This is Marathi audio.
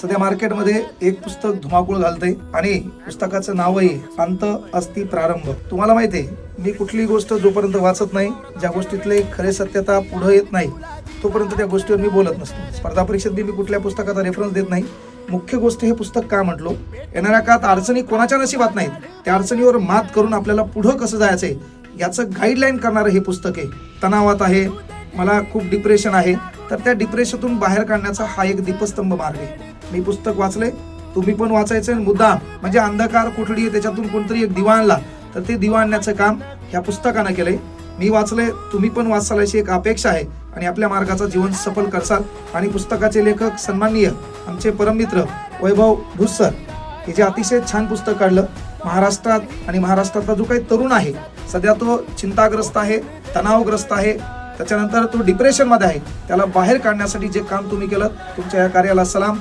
सध्या मार्केटमध्ये एक पुस्तक धुमाकूळ घालतंय आणि पुस्तकाचं नावही अंत अस्ति प्रारंभ. तुम्हाला माहिती आहे मी कुठलीही गोष्ट जोपर्यंत वाचत नाही ज्या गोष्टीतले खरे सत्यता पुढे येत नाही तोपर्यंत त्या गोष्टीवर मी बोलत नसतो. स्पर्धा परीक्षेत मी कुठल्या पुस्तकाचा रेफरन्स देत नाही. मुख्य गोष्ट हे पुस्तक का म्हटलो? येणाऱ्या काळात अडचणी कोणाच्या नशिबात नाहीत. त्या अडचणीवर मात करून आपल्याला पुढं कसं जायचंय याचं गाईडलाईन करणारं हे पुस्तक आहे. तणावात आहे मला खूप डिप्रेशन आहे. तर त्या डिप्रेशनतून बाहेर काढण्याचा हा एक दीपस्तंभ मार्ग आहे. मी पुस्तक वाचले तुम्ही पण वाचायचं मुद्दा म्हणजे अंधकार कोठडी आहे त्याच्यातून कोणतरी एक दिवा आणला तर ते दिवा आणण्याचं काम ह्या पुस्तकानं केलंय. मी वाचले तुम्ही पण वाचाल अशी एक अपेक्षा आहे आणि आपल्या मार्गाचं जीवन सफल करसाल. आणि पुस्तकाचे लेखक सन्माननीय आमचे परममित्र वैभव भुस्सर हे जे अतिशय छान पुस्तक काढलं महाराष्ट्रात आणि महाराष्ट्रातला जो काही तरुण आहे सध्या तो चिंताग्रस्त आहे तणावग्रस्त आहे त्याच्यानंतर तो डिप्रेशनमध्ये आहे. त्याला बाहेर काढण्यासाठी जे काम तुम्ही केलं तुमच्या या कार्याला सलाम.